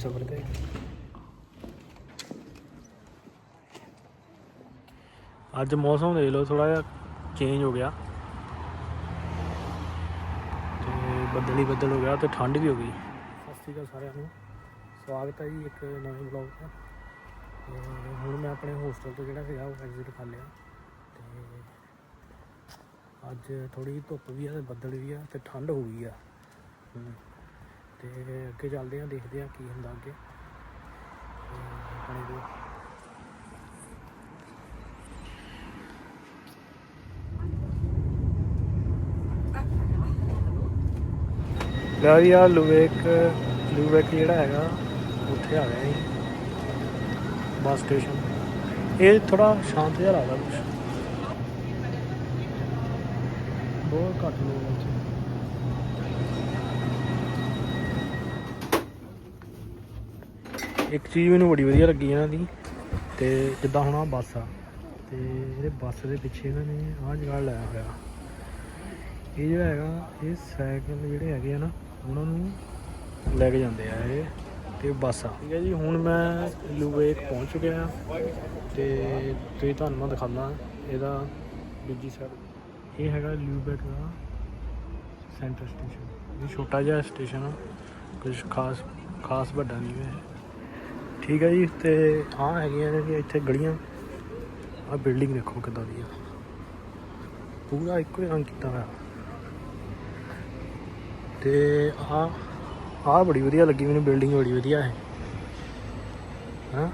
ਸਫ਼ਰ ਤੇ ਅੱਜ ਮੌਸਮ ਦੇਖ ਲਓ ਥੋੜਾ ਜਿਹਾ ਚੇਂਜ ਹੋ ਗਿਆ। ਤੇ ਬੱਦਲੀ ਬੱਦਲ ਹੋ ਗਿਆ ਤੇ ਠੰਡ ਵੀ ਹੋ ਗਈ। ਸਤਿ ਸ਼੍ਰੀ ਅਕਾਲ ਸਾਰਿਆਂ ਨੂੰ। ਸਵਾਗਤ ਹੈ ਜੀ ਇੱਕ ਨਵੇਂ ਬਲੌਗ ਦਾ। ਤੇ ਹੁਣ ਮੈਂ ਆਪਣੇ ਹੋਸਟਲ ਤੋਂ ਜਿਹੜਾ ਸੀਗਾ ਉਹ ਐਗਜ਼ਿਟ ਕਰ ਲਿਆ। ਤੇ ਅੱਜ ਥੋੜੀ ਧੁੱਪ ਵੀ ਆ ਤੇ ਬੱਦਲ ਵੀ ਆ ਤੇ ਠੰਡ ਹੋ ਗਈ ਆ। ਤੇ ਅੱਗੇ ਚੱਲਦੇ ਹਾਂ, ਦੇਖਦੇ ਹਾਂ ਕੀ ਹੁੰਦਾ ਅੱਗੇ। ਤੇ ਆਪਣੇ ਕੋਲ। ਲੈ ਜੀ ਆ ਲੂਵੇਕ ਲੂਵੇਕ ਜਿਹੜਾ ਹੈਗਾ, ਉੱਥੇ ਆ ਗਿਆ ਜੀ ਬੱਸ ਸਟੇਸ਼ਨ। ਇਹ ਥੋੜਾ ਸ਼ਾਂਤ ਜਿਹਾ ਲੱਗਦਾ ਕੁਛ। ਬਹੁਤ ਘੱਟ ਲੋਕ ਇੱਥੇ ਇੱਕ ਚੀਜ਼ ਮੈਨੂੰ ਬੜੀ ਵਧੀਆ ਲੱਗੀ ਇਹਨਾਂ ਦੀ, ਤੇ ਜਿੱਦਾਂ ਹੁਣ ਆ ਬੱਸ ਆ, ਤੇ ਇਹਦੇ ਬੱਸ ਦੇ ਪਿੱਛੇ ਇਹਨਾਂ ਨੇ ਆਹ ਜਗਾੜ ਲਾਇਆ ਹੋਇਆ। ਇਹ ਜਿਹੜਾ ਹੈਗਾ, ਇਹ ਸਾਈਕਲ ਜਿਹੜੇ ਹੈਗੇ ਆ ਨਾ, ਉਹਨਾਂ ਨੂੰ ਲੈ ਕੇ ਜਾਂਦੇ ਆ ਇਹ, ਤੇ ਬੱਸ ਆ। ਠੀਕ ਹੈ ਜੀ, ਹੁਣ ਮੈਂ ਲੂਵੇਕ ਪਹੁੰਚ ਚੁੱਕਿਆ ਤੇ ਤੁਸੀਂ ਤੁਹਾਨੂੰ ਮੈਂ ਦਿਖਾਉਂਦਾ ਇਹਦਾ ਦੂਜੀ ਸਾਈਡ ਇਹ ਹੈਗਾ ਲੂਵੇਕ ਦਾ ਸੈਂਟਰ ਸਟੇਸ਼ਨ ਇਹ ਛੋਟਾ ਜਿਹਾ ਸਟੇਸ਼ਨ ਆ ਕੁਝ ਖਾਸ ਖਾਸ ਵੱਡਾ ਨਹੀਂ ਹੈ। ਠੀਕ ਹੈ ਜੀ ਤੇ ਆਹ ਹੈਗੀਆਂ ਨੇ ਜੀ ਇੱਥੇ ਗਲੀਆਂ। ਆ ਬਿਲਡਿੰਗ ਦੇਖੋ ਕਿੱਦਾਂ ਦੀ ਆ ਪੂਰਾ ਇੱਕੋ ਹੀ ਰੰਗ ਕੀਤਾ ਹੋਇਆ। ਤੇ ਆ ਆ ਬੜੀ ਵਧੀਆ ਲੱਗੀ ਮੈਨੂੰ ਬਿਲਡਿੰਗ ਬੜੀ ਵਧੀਆ ਹੈ ਹਾਂ?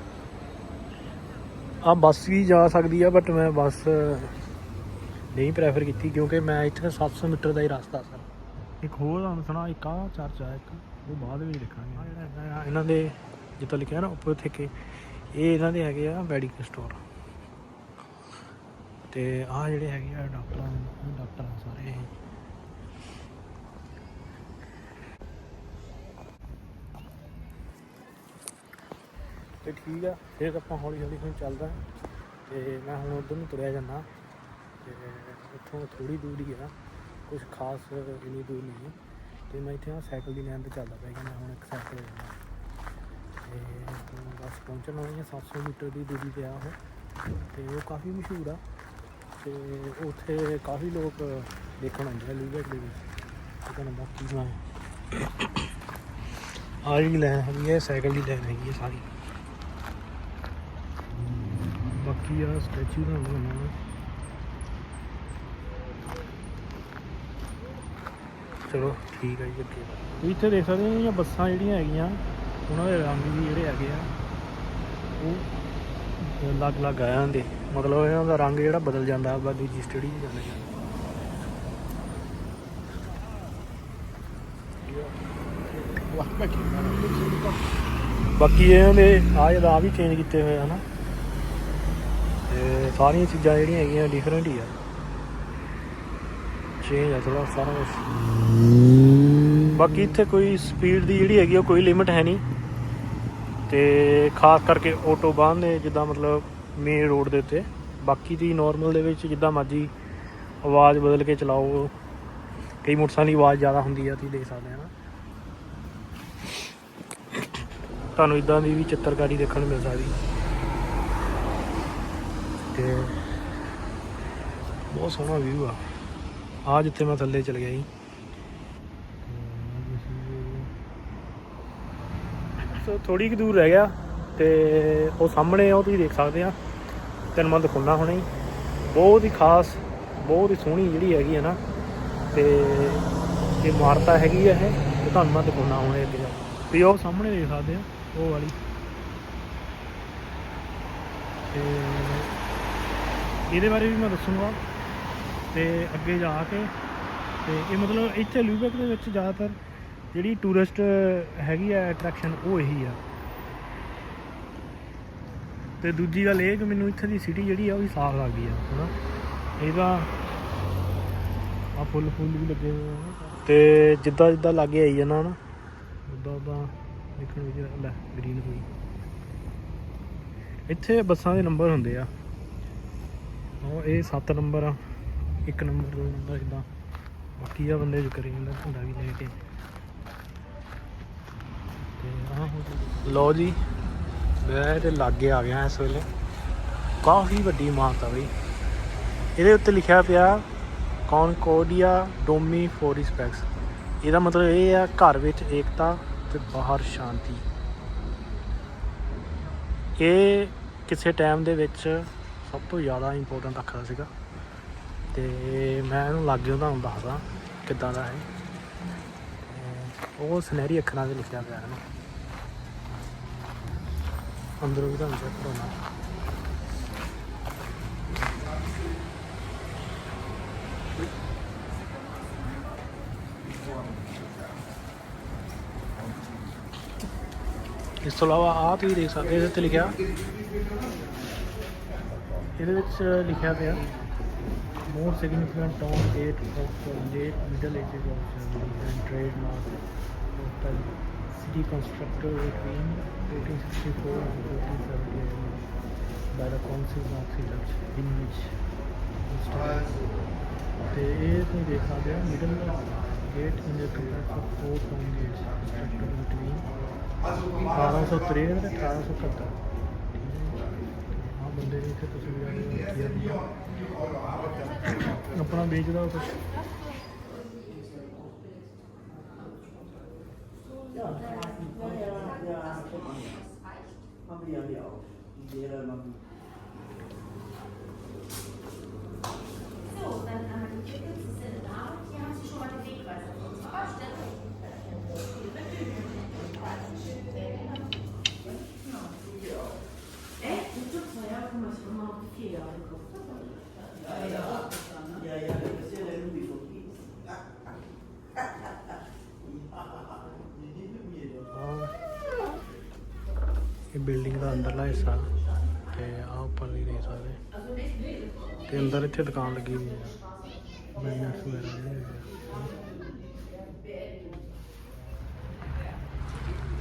ਆ ਬੱਸ ਵੀ ਜਾ ਸਕਦੀ ਆ ਬਟ ਮੈਂ ਬੱਸ ਨਹੀਂ ਪ੍ਰੈਫਰ ਕੀਤੀ ਕਿਉਂਕਿ ਮੈਂ ਇੱਥੇ 700 ਮੀਟਰ ਦਾ ਹੀ ਰਸਤਾ ਸੀ ਇੱਕ ਹੋਰ ਤੁਹਾਨੂੰ ਸੁਣਾ ਇੱਕ ਆ ਚਰਚ ਆ ਇੱਕ ਉਹ ਬਾਅਦ ਵਿੱਚ ਦੇਖਾਂਗੇ। ਆ, ਇਹਨਾਂ ਦੇ ਜਿੱਦਾਂ ਲਿਖਿਆ ਨਾ ਉੱਪਰ ਉੱਥੇ ਇਹ ਇਹਨਾਂ ਦੇ ਹੈਗੇ ਆ ਮੈਡੀਕਲ ਸਟੋਰ ਤੇ ਆਹ ਜਿਹੜੇ ਹੈਗੇ ਆ ਡਾਕਟਰਾਂ ਦੇ ਡਾਕਟਰ ਸਾਰੇ ਇਹ। ਤੇ ਠੀਕ ਆ, ਫਿਰ ਆਪਾਂ ਹੌਲੀ ਹੌਲੀ ਹੁਣ ਚੱਲਦਾ। ਤੇ ਮੈਂ ਹੁਣ ਉਧਰ ਨੂੰ ਤੁਰਿਆ ਜਾਂਦਾ। ਤੇ ਉੱਥੋਂ ਥੋੜੀ ਦੂਰ ਹੀ ਆ। ਕੁਝ ਖਾਸ ਇੰਨੀ ਦੂਰ ਨਹੀਂ ਹੈ ਤੇ ਮੈਂ ਇੱਥੇ ਆ ਸਾਈਕਲ ਦੀ ਲਾਈਨ ਤੇ ਚੱਲਦਾ ਪਿਆ ਕਿ ਮੈਂ ਹੁਣ ਇੱਕ ਸਾਈਕਲ ਲੈਣਾ ਤੇ ਹੁਣ ਬਸ ਪਹੁੰਚਣ ਵਾਲੀ ਆ 700 ਮੀਟਰ ਦੀ ਦੂਰੀ ਤੇ ਆ ਉਹ। ਤੇ ਉਹ ਕਾਫੀ ਮਸ਼ਹੂਰ ਆ। ਤੇ ਉੱਥੇ ਕਾਫੀ ਲੋਕ ਦੇਖਣ ਆਉਂਦੇ ਆ ਲੀਵਰ ਦੇ ਵਿੱਚ। ਤੁਹਾਨੂੰ ਬਾਕੀ ਮੈਂ ਆ ਜਿਹੜੀ ਲਾਈਨ ਹੈਗੀ ਹੈ ਸਾਈਕਲ ਦੀ ਲੈਣ ਹੈਗੀ ਹੈ ਸਾਰੀ। ਬਾਕੀ ਆ ਸਟੈਚੂ ਦਾ ਬਣਾਉਣਾ ਚਲੋ ਠੀਕ ਹੈ ਜੀ, ਅੱਗੇ। ਇੱਥੇ ਦੇਖ ਸਕਦੇ ਹੋ ਇਹ ਬੱਸਾਂ ਜਿਹੜੀਆਂ ਹੈਗੀਆਂ ਉਹਨਾਂ ਦੇ ਰੰਗ ਵੀ ਜਿਹੜੇ ਹੈਗੇ ਆ ਉਹ ਅਲੱਗ-ਅਲੱਗ ਆ ਜਾਂਦੇ। ਮਤਲਬ ਇਹਨਾਂ ਦਾ ਰੰਗ ਜਿਹੜਾ ਬਦਲ ਜਾਂਦਾ ਬਾ ਦੂਜੀ ਸਟੱਡੀ ਚ ਜਾਂਦਾ ਬਾਕੀ ਇਹਨਾਂ ਦੇ ਆ ਜਿਹੜਾ ਆ ਵੀ ਚੇਂਜ ਕੀਤੇ ਹੋਏ ਆ ਨਾ। ਤੇ ਸਾਰੀਆਂ ਚੀਜ਼ਾਂ ਜਿਹੜੀਆਂ ਹੈਗੀਆਂ ਡਿਫਰੈਂਟ ਹੀ ਆ। ਚੇਂਜ ਆ ਥੋੜਾ ਸਾਰਾ ਕੁਛ। ਬਾਕੀ ਇੱਥੇ ਕੋਈ ਸਪੀਡ ਦੀ ਜਿਹੜੀ ਹੈਗੀ ਆ, ਉਹ ਕੋਈ ਲਿਮਿਟ ਹੈ ਨਹੀਂ। ਤੇ ਖਾਸ ਕਰਕੇ ਆਟੋ ਬਾਹਨ ਦੇ ਜਿੱਦਾਂ ਮਤਲਬ ਮੇਨ ਰੋਡ ਦੇ ਉੱਤੇ। ਬਾਕੀ ਦੀ ਨਾਰਮਲ ਦੇ ਵਿੱਚ ਜਿੱਦਾਂ ਮਰਜ਼ੀ ਆਵਾਜ਼ ਬਦਲ ਕੇ ਚਲਾਓ। ਕਈ ਮੋਟਰਸਾਈਕਲ ਦੀ ਆਵਾਜ਼ ਜ਼ਿਆਦਾ ਹੁੰਦੀ ਆ, ਤੁਸੀਂ ਦੇਖ ਸਕਦੇ ਆ ਨਾ। ਤੁਹਾਨੂੰ ਇਦਾਂ ਦੀ ਵੀ ਚਿੱਤਰਕਾਰੀ ਦੇਖਣ ਨੂੰ ਮਿਲ ਸਕਦੀ। ਤੇ ਬਹੁਤ ਸੋਹਣਾ ਵਿਊ ਆ। ਆ ਜਿੱਥੇ ਮੈਂ ਥੱਲੇ ਚਲ ਗਿਆ ਜੀ। ਸੋ ਥੋੜੀ ਕੁ ਦੂਰ ਰਹਿ ਗਿਆ ਤੇ ਉਹ ਸਾਹਮਣੇ ਆ, ਉਹ ਤੁਸੀਂ ਦੇਖ ਸਕਦੇ ਆ। ਤੈਨੂੰ ਮੈਂ ਦਿਖਾਉਣਾ ਹੁਣੇ ਬਹੁਤ ਹੀ ਖਾਸ, ਬਹੁਤ ਹੀ ਸੋਹਣੀ ਜਿਹੜੀ ਹੈਗੀ ਹੈ ਨਾ। ਤੇ ਇਹ ਇਮਾਰਤਾ ਹੈਗੀ ਹੈ ਇਹ, ਤੇ ਤੁਹਾਨੂੰ ਮੈਂ ਦਿਖਾਉਣਾ ਹੁਣੇ ਅੱਗੇ ਜਾ ਕੇ। ਉਹ ਸਾਹਮਣੇ ਦੇਖ ਸਕਦੇ ਆ, ਉਹ ਵਾਲੀ। ਤੇ ਇਹਦੇ ਬਾਰੇ ਵੀ ਮੈਂ ਦੱਸੂਗਾ। ਤੇ ਅੱਗੇ ਜਾ ਕੇ, ਤੇ ਇਹ ਮਤਲਬ ਇੱਥੇ ਲੂਬੈਕ ਦੇ ਵਿੱਚ ਜ਼ਿਆਦਾਤਰ ਜਿਹੜੀ ਟੂਰਿਸਟ ਹੈਗੀ ਆ ਅਟਰੈਕਸ਼ਨ ਉਹ ਇਹੀ ਆ। ਤੇ ਦੂਜੀ ਗੱਲ ਇਹ ਕਿ ਮੈਨੂੰ ਇੱਥੇ ਦੀ ਸਿਟੀ ਜਿਹੜੀ ਆ, ਉਹ ਵੀ ਸਾਫ਼ ਲੱਗਦੀ ਆ, ਹਨਾ? ਇਹਦਾ ਆ ਫੁੱਲ ਫੁੱਲ ਵੀ ਲੱਗੇ ਹੋਏ ਆ ਤੇ ਜਿੱਦਾਂ ਜਿੱਦਾਂ ਲਾਗੇ ਆਈ ਜਾਂਦਾ ਨਾ ਉਦਾਂ ਉਦਾਂ ਦੇਖਣ ਵਿੱਚ ਲੈ ਗ੍ਰੀਨ ਹੋਈ। ਇੱਥੇ ਬੱਸਾਂ ਦੇ ਨੰਬਰ ਹੁੰਦੇ ਆ। ਉਹ ਇਹ 7 ਨੰਬਰ ਆ 1 ਨੰਬਰ 2 ਨੰਬਰ ਇਦਾਂ ਬਾਕੀ ਆ ਬੰਦੇ ਜੋ ਕਰੀ ਜਾਂਦਾ, ਹੁੰਦਾ ਵੀ ਲੈ ਕੇ। ਤੇ ਲਓ ਜੀ, ਮੈਂ ਤੇ ਲਾਗੇ ਆ ਗਿਆ ਇਸ ਵੇਲੇ। ਕਾਫੀ ਵੱਡੀ ਇਮਾਰਤ ਆ ਬਈ। ਇਹਦੇ ਉੱਤੇ ਲਿਖਿਆ ਪਿਆ ਕੌਨਕੋਡੀਆ ਡੋਮੀ ਫੋਰ ਰਿਸਪੈਕਟਸ ਇਹਦਾ ਮਤਲਬ ਇਹ ਆ, ਘਰ ਵਿੱਚ ਏਕਤਾ ਤੇ ਬਾਹਰ ਸ਼ਾਂਤੀ। ਇਹ ਕਿਸੇ ਟਾਈਮ ਦੇ ਵਿੱਚ ਸਭ ਤੋਂ ਜ਼ਿਆਦਾ ਇੰਪੋਰਟੈਂਟ ਰੱਖਦਾ ਸੀਗਾ। ਤੇ ਮੈਂ ਇਹਨੂੰ ਲੱਗ ਤੁਹਾਨੂੰ ਦੱਸਦਾ ਕਿੱਦਾਂ ਦਾ ਹੈ ਉਹ ਸੁਨਹਿਰੀ ਅੱਖਰਾਂ 'ਤੇ ਲਿਖਿਆ ਪਿਆ ਹੈ ਨਾ ਅੰਦਰੋਂ ਵੀ ਤੁਹਾਨੂੰ ਚੈੱਕ ਕਰਾਉਣਾ ਇਸ ਤੋਂ ਇਲਾਵਾ ਆਹ ਤੁਸੀਂ ਦੇਖ ਸਕਦੇ ਇਹਦੇ ਤੇ ਲਿਖਿਆ ਇਹਦੇ ਵਿੱਚ ਲਿਖਿਆ ਪਿਆ more significant town 8 of 8 middle ages of Germany and trademark hotel city constructed between 1864 and 1878 by the council of Philips in which ਤੇ ਇਹ ਤੁਸੀਂ ਦੇਖ ਸਕਦੇ ਹੋ middle gate in the complex of four town gates constructed between 1863 ਤੇ 1871 ਆ ਬੰਦੇ ਨੇ ਇੱਥੇ ਤਸਵੀਰਾਂ ਦੇ ਰੱਖੀਆਂ ਆਪਣਾ ਵੇਚਦਾ ਕੁਝ बिल्डिंग का अंदरला हिस्सा ਤੇ ਅੰਦਰ ਇੱਥੇ ਦੁਕਾਨ ਲੱਗੀ ਹੋਈ ਹੈ ਬਿਜ਼ਨਸ ਵਗੈਰਾ ਜਿਹੜੇ ਹੈਗੇ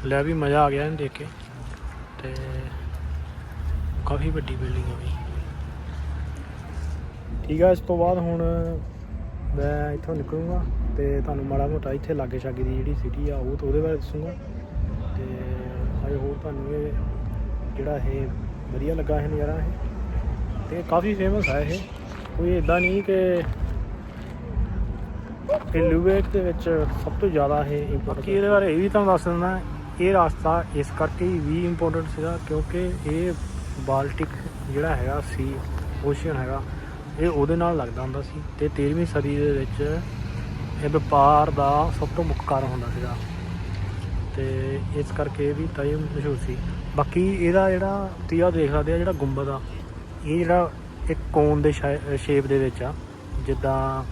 ਲੈ ਵੀ ਮਜ਼ਾ ਆ ਗਿਆ ਇਹਨੂੰ ਦੇਖ ਕੇ। ਤੇ ਕਾਫੀ ਵੱਡੀ ਬਿਲਡਿੰਗ ਹੈ ਵੀ। ਠੀਕ ਆ, ਇਸ ਤੋਂ ਬਾਅਦ ਹੁਣ ਮੈਂ ਇੱਥੋਂ ਨਿਕਲੂੰਗਾ ਤੇ ਤੁਹਾਨੂੰ ਮਾੜਾ ਮੋਟਾ ਇੱਥੇ ਲਾਗੇ ਛਾਗੇ ਦੀ ਜਿਹੜੀ ਸਿਟੀ ਆ, ਉਹ ਤੇ ਉਹਦੇ ਬਾਰੇ ਦੱਸੂੰਗਾ। ਤੇ ਆਈ ਹੋਪ ਤੁਹਾਨੂੰ ਇਹ ਜਿਹੜਾ ਇਹ ਵਧੀਆ ਲੱਗਾ ਇਹ ਨਜ਼ਾਰਾ ਇਹ। ਤੇ ਕਾਫੀ ਫੇਮਸ ਹੈ ਇਹ। ਕੋਈ ਇਦਾਂ ਨਹੀਂ ਕਿ ਇਹ ਲੂਵੇਟ ਦੇ ਵਿੱਚ ਸਭ ਤੋਂ ਜ਼ਿਆਦਾ ਇਹ ਇੰਪੋਰਟੈਂਟ ਇਹਦੇ ਬਾਰੇ ਇਹ ਵੀ ਤੁਹਾਨੂੰ ਦੱਸ ਦਿੰਦਾ, ਇਹ ਰਸਤਾ ਇਸ ਕਰਕੇ ਵੀ ਇੰਪੋਰਟੈਂਟ ਸੀਗਾ ਕਿਉਂਕਿ ਇਹ ਬਾਲਟਿਕ ਜਿਹੜਾ ਹੈਗਾ ਸੀ, ਓਸ਼ੀਅਨ ਹੈਗਾ, ਇਹ ਉਹਦੇ ਨਾਲ ਲੱਗਦਾ ਹੁੰਦਾ ਸੀ ਤੇ 13ਵੀਂ ਸਦੀ ਦੇ ਵਿੱਚ ਇਹ ਵਪਾਰ ਦਾ ਸਭ ਤੋਂ ਮੁੱਖ ਕਾਰਨ ਹੁੰਦਾ ਸੀਗਾ। ਤੇ ਇਸ ਕਰਕੇ ਇਹ ਵੀ ਤਾਂ ਮਸ਼ਹੂਰ ਸੀ। ਬਾਕੀ ਇਹਦਾ ਜਿਹੜਾ ਤੀਆ ਦੇਖ ਸਕਦੇ ਆ ਜਿਹੜਾ ਗੁੰਬਦ ਆ ਇਹ ਜਿਹੜਾ ਇੱਕ ਕੋਨ ਦੇ ਸ਼ੇਪ ਦੇ ਵਿੱਚ ਆ, ਜਿੱਦਾਂ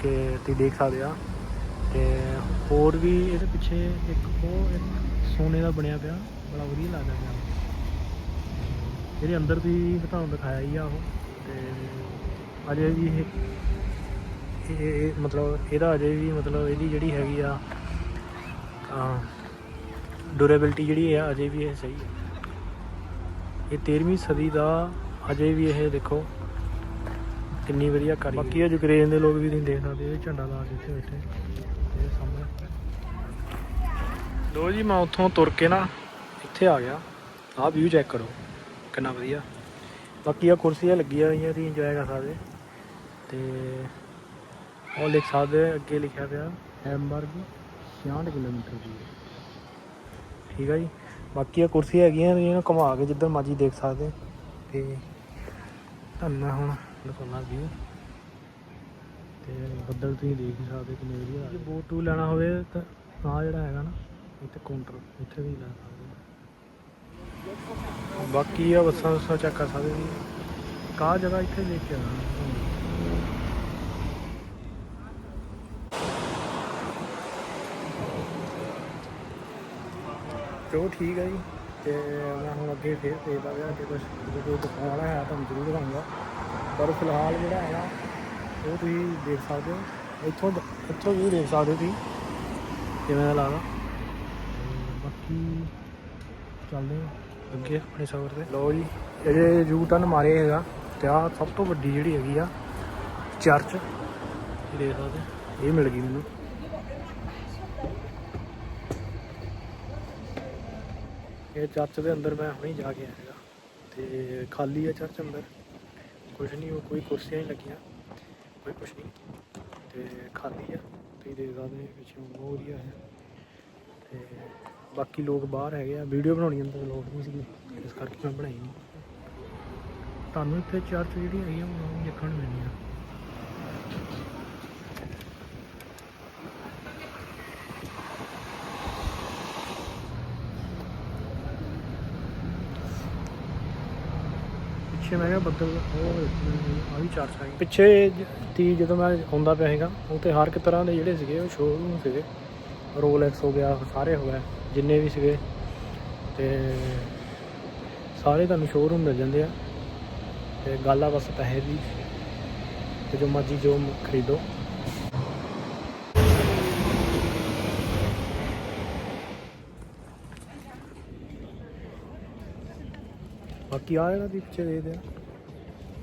ਕਿ ਤੁਸੀਂ ਦੇਖ ਸਕਦੇ ਆ, ਤੇ ਹੋਰ ਵੀ ਇਹਦੇ ਪਿੱਛੇ ਇੱਕ ਉਹ ਇੱਕ ਸੋਨੇ ਦਾ ਬਣਿਆ ਪਿਆ, ਬੜਾ ਵਧੀਆ ਲੱਗਦਾ ਪਿਆ। ਇਹਦੇ ਅੰਦਰ ਵੀ ਤੁਹਾਨੂੰ ਦਿਖਾਇਆ ਹੀ ਆ ਉਹ, ਤੇ ਅਜੇ ਵੀ ਇਹ, ਇਹ- ਮਤਲਬ ਇਹਦਾ ਅਜੇ ਵੀ ਮਤਲਬ ਇਹਦੀ ਜਿਹੜੀ ਹੈਗੀ ਆ ਡਿਊਰੇਬਿਲਟੀ ਜਿਹੜੀ ਆ, ਅਜੇ ਵੀ ਇਹ ਸਹੀ ਹੈ ਇਹ 13ਵੀਂ ਸਦੀ ਦਾ ਅਜੇ ਵੀ ਇਹ ਦੇਖੋ, ਕਿੰਨੀ ਵਧੀਆ ਕਰੀ ਬਾਕੀ ਇਹ ਯੂਕਰੇਨ ਦੇ ਲੋਕ ਵੀ ਤੁਸੀਂ ਦੇਖ ਸਕਦੇ, ਇਹ ਝੰਡਾ ਲਾ ਕੇ ਇੱਥੇ ਬੈਠੇ ਇਹ ਸਾਹਮਣੇ। ਲੋ ਜੀ, ਮੈਂ ਉੱਥੋਂ ਤੁਰ ਕੇ ਨਾ ਇੱਥੇ ਆ ਗਿਆ। ਆਹ ਵਿਊ ਚੈੱਕ ਕਰੋ, ਕਿੰਨਾ ਵਧੀਆ। ਬਾਕੀ ਆ ਕੁਰਸੀਆਂ ਲੱਗੀਆਂ ਹੋਈਆਂ ਤੁਸੀਂ ਇੰਜੋਏ ਕਰ ਸਕਦੇ। ਤੇ ਉਹ ਲਿਖ ਸਕਦੇ, ਅੱਗੇ ਲਿਖਿਆ ਪਿਆ ਹੈਮਬਰਗ 66 ਕਿਲੋਮੀਟਰ ਦੀ। ਠੀਕ ਆ ਜੀ। ਬਾਕੀ ਆ ਕੁਰਸੀਆਂ ਹੈਗੀਆਂ ਇਹਨੂੰ ਘੁਮਾ ਕੇ ਜਿੱਧਰ ਮਰਜ਼ੀ ਦੇਖ ਸਕਦੇ। ਤੇ ਤੁਹਾਨੂੰ ਹੁਣ ਦਿਖਾਉਣਾ ਵੀਊ ਤੇ ਬੱਦਲ ਤੁਸੀਂ ਦੇਖ ਹੀ ਸਕਦੇ ਕਿੰਨੇ ਵਧੀਆ ਜੇ ਬੋਟ ਟੂ ਲੈਣਾ ਹੋਵੇ ਤਾਂ ਆ ਜਿਹੜਾ ਹੈਗਾ ਨਾ ਇੱਥੇ ਕਾਊਂਟਰ ਇੱਥੇ ਵੀ ਲੈ ਸਕਦੇ। ਬਾਕੀ ਆ ਬੱਸਾਂ ਬੱਸਾਂ ਚੈੱਕ ਕਰ ਸਕਦੇ ਜੀ ਕਾ ਜਗ੍ਹਾ ਇੱਥੇ ਲੈ ਕੇ ਆਉਣਾ। ਚਲੋ ਠੀਕ ਹੈ ਜੀ। ਤੇ ਮੈਂ ਹੁਣ ਅੱਗੇ ਫੇਰ ਦੇਖਦਾ ਗਿਆ ਕਿ ਕੁਝ ਜੋ ਦਿਖਾਉਣ ਵਾਲਾ ਹੈ ਤੁਹਾਨੂੰ ਜ਼ਰੂਰ ਦਿਖਾਉਂਗਾ ਪਰ ਫਿਲਹਾਲ ਜਿਹੜਾ ਹੈਗਾ ਉਹ ਤੁਸੀਂ ਦੇਖ ਸਕਦੇ ਹੋ। ਇੱਥੋਂ ਇੱਥੋਂ ਵੀ ਦੇਖ ਸਕਦੇ ਹੋ ਤੁਸੀਂ। ਕਿਵੇਂ ਦਾ ਲੱਗਦਾ? ਬਾਕੀ ਚੱਲਦੇ ਹਾਂ ਅੱਗੇ ਆਪਣੇ ਸਫ਼ਰ ਤੇ। ਲਓ ਜੀ, ਇਹ ਯੂ ਟਰਨ ਮਾਰੇ ਹੈਗਾ ਤੇ ਆ ਸਭ ਤੋਂ ਵੱਡੀ ਜਿਹੜੀ ਹੈਗੀ ਆ ਚਰਚ। ਦੇਖ ਸਕਦੇ ਹੋ। ਇਹ ਮਿਲ ਗਈ ਮੈਨੂੰ। ਇਹ ਚਰਚ ਦੇ ਅੰਦਰ ਮੈਂ ਹੁਣੇ ਜਾ ਕੇ ਆਇਆ ਹੈਗਾ ਤੇ ਖਾਲੀ ਹੈ ਚਰਚ ਅੰਦਰ। ਕੁਝ ਨਹੀਂ ਉਹ ਕੋਈ ਕੁਰਸੀਆਂ ਹੀ ਲੱਗੀਆਂ। ਕੋਈ ਕੁਝ ਨਹੀਂ ਤੇ ਖਾਲੀ ਆ। ਤੁਸੀਂ ਦੇਖ ਸਕਦੇ ਹੋ ਪਿੱਛੇ ਬਹੁਤ ਵਧੀਆ ਹੈ ਤੇ ਬਾਕੀ ਲੋਕ ਬਾਹਰ ਹੈਗੇ ਆ। ਵੀਡੀਓ ਬਣਾਉਣੀ ਅੰਦਰ ਲੋਕ ਨਹੀਂ ਸੀ ਇਸ ਕਰਕੇ ਮੈਂ ਬਣਾਈ ਨਹੀਂ ਤੁਹਾਨੂੰ ਇੱਥੇ ਚਰਚ ਜਿਹੜੀ ਹੈਗੀ ਆ ਉਹ ਦੇਖਣ ਨੂੰ ਮਿਲਣੀ ਆ ਪਿੱਛੇ ਮੈਂ ਕਿਹਾ ਬੱਦਲ, ਉਹ ਆ ਵੀ ਚਾਰ ਸਾਈ ਪਿੱਛੇ ਤੀ ਜਦੋਂ ਮੈਂ ਆਉਂਦਾ ਪਿਆ ਹੈਗਾ ਉਹ ਤੇ ਹਰ ਇੱਕ ਤਰ੍ਹਾਂ ਦੇ ਜਿਹੜੇ ਸੀਗੇ, ਉਹ ਸ਼ੋਰੂਮ ਸੀਗੇ। ਰੋਲੈਕਸ ਹੋ ਗਿਆ ਸਾਰੇ ਹੋ ਗਏ, ਜਿੰਨੇ ਵੀ ਸੀਗੇ। ਤੇ ਸਾਰੇ ਤੁਹਾਨੂੰ ਸ਼ੋਰੂਮ ਮਿਲ ਜਾਂਦੇ ਆ। ਤੇ ਗੱਲ ਆ ਬਸ ਪੈਸੇ ਦੀ। ਤੇ ਜੋ ਮਰਜ਼ੀ ਜੋ ਖਰੀਦੋ। ਬਾਕੀ ਆ ਜਿਹੜਾ ਵੀ ਪਿੱਛੇ ਦੇ ਦੇ।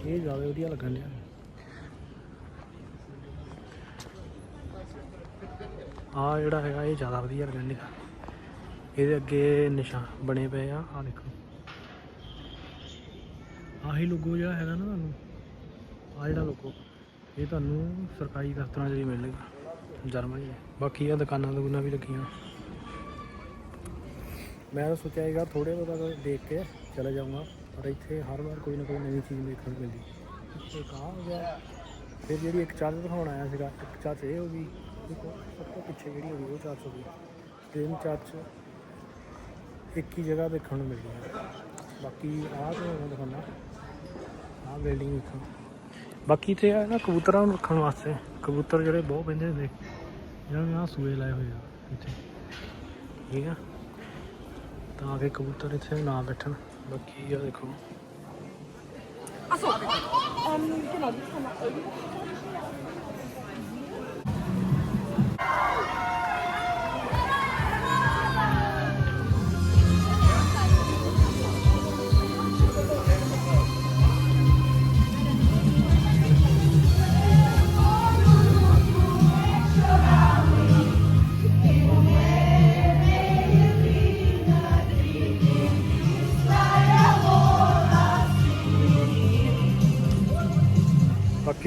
ਇਹ ਜ਼ਿਆਦਾ ਵਧੀਆ ਲੱਗਣ ਡਿਆ। ਆ ਜਿਹੜਾ ਹੈਗਾ, ਇਹ ਜ਼ਿਆਦਾ ਵਧੀਆ ਲੱਗਣ ਡਿਆ। ਇਹਦੇ ਅੱਗੇ ਨਿਸ਼ਾਨ ਬਣੇ ਪਏ ਆ ਆ ਦੇਖੋ। ਆਹੀ ਲੋਗੋ ਜਿਹੜਾ ਹੈਗਾ ਨਾ ਤੁਹਾਨੂੰ। ਆ ਜਿਹੜਾ ਲੋਗੋ ਇਹ ਤੁਹਾਨੂੰ ਸਰਕਾਰੀ ਦਫ਼ਤਰਾਂ 'ਚ ਵੀ ਮਿਲੇਗਾ ਜਰਮਨੀ 'ਚ। ਬਾਕੀ ਆ ਦੁਕਾਨਾਂ ਦੁਕਾਨਾਂ ਵੀ ਲੱਗੀਆਂ। ਮੈਂ ਤਾਂ ਸੋਚਿਆ ਹੈਗਾ ਥੋੜੇ ਬਹੁਤ ਦੇਖ ਕੇ ਚਲਾ ਜਾਊਂਗਾ। ਪਰ ਇੱਥੇ ਹਰ ਵਾਰ ਕੋਈ ਨਾ ਕੋਈ ਨਵੀਂ ਚੀਜ਼ ਦੇਖਣ ਨੂੰ ਮਿਲਦੀ। ਇੱਕ ਆਹ ਹੋ ਗਿਆ। ਫਿਰ ਜਿਹੜੀ ਇੱਕ ਚਾਰਜ ਦਿਖਾਉਣ ਆਇਆ ਸੀਗਾ, ਇੱਕ ਚਾਰਜ ਇਹ ਹੋ ਗਈ। ਇੱਕ ਸਭ ਤੋਂ ਪਿੱਛੇ ਜਿਹੜੀ ਹੋ ਗਈ ਉਹ ਚਾਰਜ ਹੋ ਗਈ। ਤਿੰਨ ਚਾਰਜ ਇੱਕ ਹੀ ਜਗ੍ਹਾ ਦੇਖਣ ਨੂੰ ਮਿਲਦੀ ਹੈ। ਬਾਕੀ ਆਹ ਤੋਂ ਮੈਂ ਦਿਖਾਉਣਾ। ਆਹ ਬਿਲਡਿੰਗ ਦੇਖੋ ਬਾਕੀ ਤੇ ਆ ਨਾ ਕਬੂਤਰਾਂ ਨੂੰ ਰੱਖਣ ਵਾਸਤੇ। ਕਬੂਤਰ ਜਿਹੜੇ ਬਹੁਤ ਪੈਂਦੇ ਹੁੰਦੇ। ਜਿਹਨਾਂ ਨੇ ਆਹ ਸੂਏ ਲਾਏ ਹੋਏ ਆ ਇੱਥੇ। ਠੀਕ ਆ। ਤਾਂ ਕਿ ਕਬੂਤਰ ਇੱਥੇ ਨਾ ਬੈਠਣ। Magie, Achso, ähm, genau, die kann man irgendwie.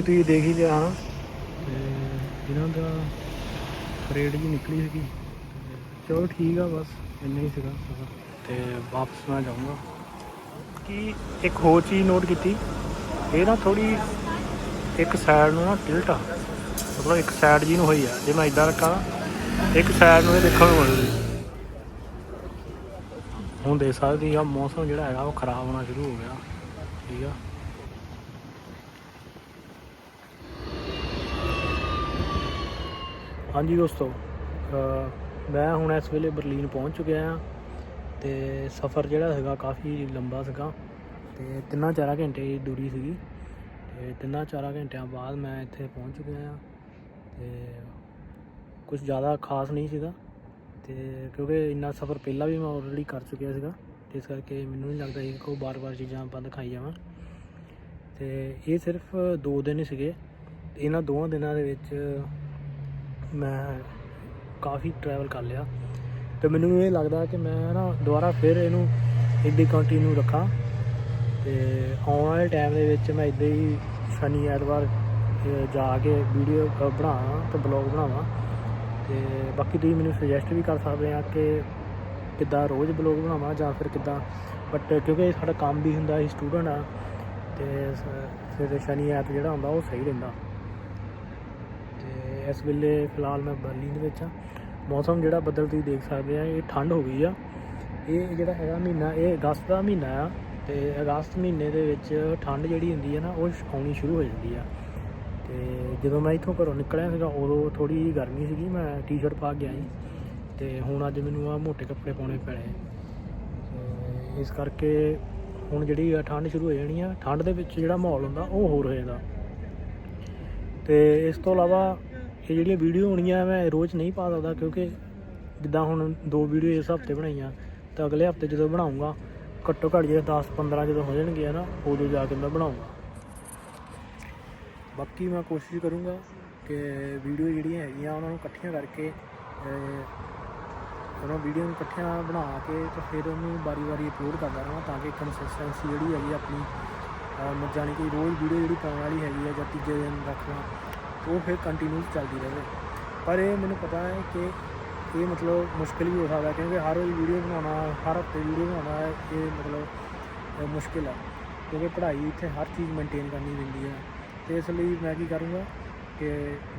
ਬਾਕੀ ਤੁਸੀਂ ਦੇਖ ਹੀ ਲਿਆ ਹਨਾ ਤੇ ਇਹਨਾਂ ਦਾ ਰੇਟ ਜੀ ਨਿਕਲੀ ਸੀਗੀ ਚਲੋ ਠੀਕ ਆ ਬਸ ਇੰਨਾ ਹੀ ਸੀਗਾ। ਤੇ ਵਾਪਸ ਮੈਂ ਜਾਊਂਗਾ। ਕਿ ਇੱਕ ਹੋਰ ਚੀਜ਼ ਨੋਟ ਕੀਤੀ? ਇਹ ਨਾ ਥੋੜੀ ਇੱਕ ਸਾਈਡ ਨੂੰ ਨਾ ਟਿਲਟ ਆ। ਮਤਲਬ ਇੱਕ ਸਾਈਡ ਜੀ ਨੂੰ ਹੋਈ ਆ ਜੇ ਮੈਂ ਇਦਾਂ ਰੱਖਾਂ ਇੱਕ ਸਾਈਡ ਨੂੰ ਇਹ ਦੇਖਣ ਨੂੰ ਮਿਲਦੀ ਹੁਣ ਦੇਖ ਸਕਦੇ ਆ ਮੌਸਮ ਜਿਹੜਾ ਹੈਗਾ ਉਹ ਖਰਾਬ ਹੋਣਾ ਸ਼ੁਰੂ ਹੋ ਗਿਆ। ਠੀਕ ਆ? ਹਾਂਜੀ ਦੋਸਤੋ ਮੈਂ ਹੁਣ ਇਸ ਵੇਲੇ ਬਰਲੀਨ ਪਹੁੰਚ ਚੁੱਕਿਆ ਹਾਂ ਤੇ ਸਫ਼ਰ ਜਿਹੜਾ ਹੈਗਾ ਕਾਫੀ ਲੰਬਾ ਸੀਗਾ ਤੇ ਤਿੰਨਾਂ ਚਾਰਾਂ ਘੰਟੇ ਦੀ ਦੂਰੀ ਸੀਗੀ ਤੇ ਤਿੰਨਾਂ ਚਾਰਾਂ ਘੰਟਿਆਂ ਬਾਅਦ ਮੈਂ ਇੱਥੇ ਪਹੁੰਚ ਚੁੱਕਿਆ ਹਾਂ ਤੇ ਕੁਝ ਜ਼ਿਆਦਾ ਖਾਸ ਨਹੀਂ ਸੀਗਾ ਤੇ ਕਿਉਂਕਿ ਇੰਨਾ ਸਫ਼ਰ ਪਹਿਲਾਂ ਵੀ ਮੈਂ ਆਲਰੇਡੀ ਕਰ ਚੁੱਕਿਆ ਸੀਗਾ ਤੇ ਇਸ ਕਰਕੇ ਮੈਨੂੰ ਨਹੀਂ ਲੱਗਦਾ ਸੀ ਕਿ ਕੋਈ ਬਾਰ-ਬਾਰ ਚੀਜ਼ਾਂ ਬੰਦ ਖਾਈ ਜਾਵਾਂ। ਤੇ ਇਹ ਸਿਰਫ 2 ਦਿਨ ਹੀ ਸੀਗੇ। ਇਹਨਾਂ ਦੋਵਾਂ ਦਿਨਾਂ ਦੇ ਵਿੱਚ ਮੈਂ ਕਾਫੀ ਟਰੈਵਲ ਕਰ ਲਿਆ। ਤੇ ਮੈਨੂੰ ਇਹ ਲੱਗਦਾ ਕਿ ਮੈਂ ਨਾ ਦੁਬਾਰਾ ਫਿਰ ਇਹਨੂੰ ਇੱਦਾਂ ਕੰਟੀਨਿਊ ਰੱਖਾਂ। ਤੇ ਆਉਣ ਵਾਲੇ ਟਾਈਮ ਦੇ ਵਿੱਚ ਮੈਂ ਇੱਦਾਂ ਹੀ ਸ਼ਨੀ ਐਤਵਾਰ ਜਾ ਕੇ ਵੀਡੀਓ ਬਣਾਵਾਂ ਤੇ ਬਲੌਗ ਬਣਾਵਾਂ। ਤੇ ਬਾਕੀ ਤੁਸੀਂ ਮੈਨੂੰ ਸੁਜੈਸਟ ਵੀ ਕਰ ਸਕਦੇ ਆ ਕਿ ਕਿੱਦਾਂ ਰੋਜ਼ ਬਲੌਗ ਬਣਾਵਾਂ ਜਾਂ ਫਿਰ ਕਿੱਦਾਂ। ਬਟ ਕਿਉਂਕਿ ਇਹ ਸਾਡਾ ਕੰਮ ਵੀ ਹੁੰਦਾ, ਅਸੀਂ ਸਟੂਡੈਂਟ ਆ, ਤੇ ਫਿਰ ਸ਼ਨੀ ਐਤ ਜਿਹੜਾ ਹੁੰਦਾ ਉਹ ਸਹੀ ਰਹਿੰਦਾ। ਇਸ ਵੇਲੇ ਫਿਲਹਾਲ ਮੈਂ ਬਰਲਿਨ ਦੇ ਵਿੱਚ ਆ ਮੌਸਮ ਜਿਹੜਾ ਬੱਦਲ ਤੁਸੀਂ ਦੇਖ ਸਕਦੇ ਆ, ਇਹ ਠੰਡ ਹੋ ਗਈ ਆ। ਇਹ ਜਿਹੜਾ ਹੈਗਾ ਮਹੀਨਾ, ਇਹ ਅਗਸਤ ਦਾ ਮਹੀਨਾ ਆ ਤੇ ਅਗਸਤ ਮਹੀਨੇ ਦੇ ਵਿੱਚ ਠੰਡ ਜਿਹੜੀ ਹੁੰਦੀ ਹੈ ਨਾ, ਉਹ ਆਉਣੀ ਸ਼ੁਰੂ ਹੋ ਜਾਂਦੀ ਆ। ਤੇ ਜਦੋਂ ਮੈਂ ਇੱਥੋਂ ਘਰੋਂ ਨਿਕਲਿਆ ਸੀਗਾ, ਉਦੋਂ ਥੋੜੀ ਜਿਹੀ ਗਰਮੀ ਸੀਗੀ, ਮੈਂ ਟੀ-ਸ਼ਰਟ ਪਾ ਕੇ ਗਿਆ ਸੀ ਤੇ ਹੁਣ ਅੱਜ ਮੈਨੂੰ ਆ ਮੋٹے ਕੱਪੜੇ ਪਾਉਣੇ ਪੈਣੇ। ਇਸ ਕਰਕੇ ਹੁਣ ਜਿਹੜੀ ਆ ਠੰਡ ਸ਼ੁਰੂ ਹੋ ਜਾਣੀ ਆ, ਠੰਡ ਦੇ ਵਿੱਚ ਜਿਹੜਾ ਮਾਹੌਲ ਹੁੰਦਾ, ਉਹ ਹੋਰ ਹੋ ਜਾਂਦਾ। ਤੇ ਇਸ ਤੋਂ ਇਲਾਵਾ ਇਹ ਜਿਹੜੀਆਂ ਵੀਡੀਓ ਹੋਣੀਆਂ ਮੈਂ ਰੋਜ਼ ਨਹੀਂ ਪਾ ਸਕਦਾ ਕਿਉਂਕਿ ਜਿੱਦਾਂ ਹੁਣ ਦੋ ਵੀਡੀਓ ਇਸ ਹਫ਼ਤੇ ਬਣਾਈਆਂ ਤਾਂ ਅਗਲੇ ਹਫ਼ਤੇ ਜਦੋਂ ਬਣਾਉਂਗਾ, ਘੱਟੋ ਘੱਟ ਜਿਹੜੇ 10 15 ਜਦੋਂ ਹੋ ਜਾਣਗੇ ਨਾ ਉਦੋਂ ਜਾ ਕੇ ਮੈਂ ਬਣਾਉਂਗਾ। ਬਾਕੀ ਮੈਂ ਕੋਸ਼ਿਸ਼ ਕਰੂੰਗਾ ਕਿ ਵੀਡੀਓ ਜਿਹੜੀਆਂ ਹੈਗੀਆਂ ਉਹਨਾਂ ਨੂੰ ਇਕੱਠੀਆਂ ਕਰਕੇ ਉਹਨਾਂ ਵੀਡੀਓ ਨੂੰ ਇਕੱਠੀਆਂ ਬਣਾ ਕੇ ਤੇ ਫਿਰ ਉਹਨੂੰ ਵਾਰੀ-ਵਾਰੀ ਅਪਲੋਡ ਕਰਦਾ ਰਹਾਂ ਤਾਂ ਕਿ ਕੰਸਿਸਟੈਂਸੀ ਜਿਹੜੀ ਹੈਗੀ ਆਪਣੀ, ਅਹ ਜਾਣੀ ਕਿ ਰੋਜ਼ ਵੀਡੀਓ ਜਿਹੜੀ ਪਾਉਣ ਵਾਲੀ ਹੈਗੀ ਆ ਜਾਂ ਤੀਜੇ ਦਿਨ ਰੱਖਣਾ ਉਹ ਫਿਰ ਕੰਟੀਨਿਊਸ ਚੱਲਦੀ ਰਹੇ। ਪਰ ਇਹ ਮੈਨੂੰ ਪਤਾ ਹੈ ਕਿ ਇਹ ਮਤਲਬ ਮੁਸ਼ਕਿਲ ਵੀ ਹੋ ਸਕਦਾ ਕਿਉਂਕਿ ਹਰ ਰੋਜ਼ ਵੀਡੀਓ ਬਣਾਉਣਾ, ਹਰ ਹਫ਼ਤੇ ਵੀਡੀਓ ਬਣਾਉਣਾ ਇਹ ਮਤਲਬ ਮੁਸ਼ਕਿਲ ਹੈ ਕਿਉਂਕਿ ਪੜ੍ਹਾਈ ਇੱਥੇ ਹਰ ਚੀਜ਼ ਮੇਨਟੇਨ ਕਰਨੀ ਪੈਂਦੀ ਹੈ। ਤੇ ਇਸ ਲਈ ਮੈਂ ਕੀ ਕਰੂੰਗਾ ਕਿ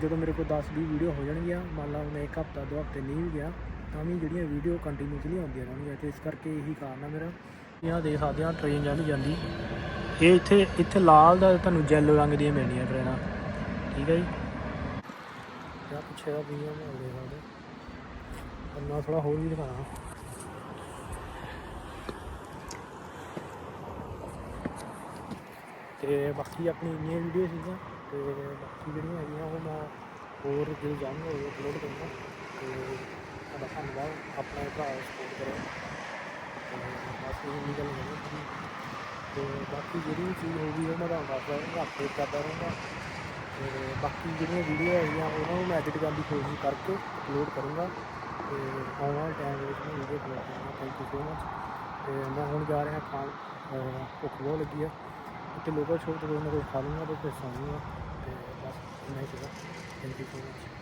ਜਦੋਂ ਮੇਰੇ ਕੋਲ 10 20 ਵੀਡੀਓ ਹੋ ਜਾਣਗੀਆਂ, ਮੰਨ ਲਾ ਮੈਂ ਇੱਕ ਹਫਤਾ, ਦੋ ਹਫ਼ਤੇ ਨਹੀਂ ਵੀ ਗਿਆ, ਤਾਂ ਵੀ ਜਿਹੜੀਆਂ ਵੀਡੀਓ ਕੰਟੀਨਿਊਸਲੀ ਆਉਂਦੀਆਂ ਰਹਿਣਗੀਆਂ ਤੇ ਇਸ ਕਰਕੇ ਇਹੀ ਕਾਰਨ ਆ ਮੇਰਾ। ਇਹਨਾਂ ਦੇ ਸਕਦੇ ਆ ਟ੍ਰੇਨ ਜਾਂਦੀ ਜਾਂਦੀ। ਇਹ ਇੱਥੇ ਇੱਥੇ ਲਾਲ ਦਾ ਤੁਹਾਨੂੰ ਜੈਲੋ ਰੰਗ ਦੀਆਂ ਮਿਲਣੀਆਂ ਟ੍ਰੇਨਾਂ ਠੀਕ ਹੈ ਜੀ। ਜਾਂ ਪਿੱਛੇ ਦਾ ਵੀ ਮੈਂ ਦੇ ਸਕਦੇ ਅੰਨਾ ਥੋੜਾ ਹੋਰ ਵੀ ਦਿਖਾਣਾ ਤੇ ਬਾਕੀ ਆਪਣੀ ਇੰਨੀਆਂ ਵੀਡੀਓ ਸੀਗੀਆਂ, ਤੇ ਬਾਕੀ ਜਿਹੜੀਆਂ ਹੈਗੀਆਂ ਉਹ ਮੈਂ ਹੋਰ ਜਦੋਂ ਜਾਣਗਾ ਉਹ ਅਪਲੋਡ ਕਰੂੰਗਾ। ਤੇ ਤੁਹਾਡਾ ਧੰਨਵਾਦ, ਆਪਣਾ ਭਰਾ ਸਪੋਰਟ ਕਰੋ। ਬਸ ਇਹ ਇੰਨੀ ਗੱਲ ਨਹੀਂ ਤੇ ਬਾਕੀ ਜਿਹੜੀ ਵੀ ਚੀਜ਼ ਹੋਊਗੀ ਉਹ ਮੈਂ ਤੁਹਾਨੂੰ ਦੱਸਦਾ ਰਹਾਂਗਾ ਅਪਡੇਟ ਕਰਦਾ ਰਹਾਂਗਾ ਤੇ ਬਾਕੀ ਜਿਹੜੀਆਂ ਵੀਡੀਓ ਹੈਗੀਆਂ, ਉਹਨਾਂ ਨੂੰ ਮੈਂ ਐਡਿਟ ਕਰਨ ਦੀ ਕੋਸ਼ਿਸ਼ ਕਰਕੇ ਅਪਲੋਡ ਕਰੂੰਗਾ ਤੇ ਆਉਣ ਵਾਲੇ ਟਾਈਮ ਦੇ ਵਿੱਚ ਮੈਂ ਵੀਡੀਓ ਅਪਲੋਡ ਕਰਾਂਗਾ। ਥੈਂਕ ਯੂ ਸੋ ਮਚ ਤੇ ਮੈਂ ਹੁਣ ਜਾ ਰਿਹਾ ਖਾਣ ਭੁੱਖ ਬਹੁਤ ਲੱਗੀ ਆ। ਤੇ ਲੋਕਲ ਛੋਟ ਤੋਂ ਕੋਈ ਨਾ ਕੋਈ ਖਾ ਲੂੰਗਾ ਤੇ ਫਿਰ ਸੌਂ ਜਾਊਂਗਾ। ਤੇ ਬਸ, ਇੰਨਾ ਸੀਗਾ। Thank you so much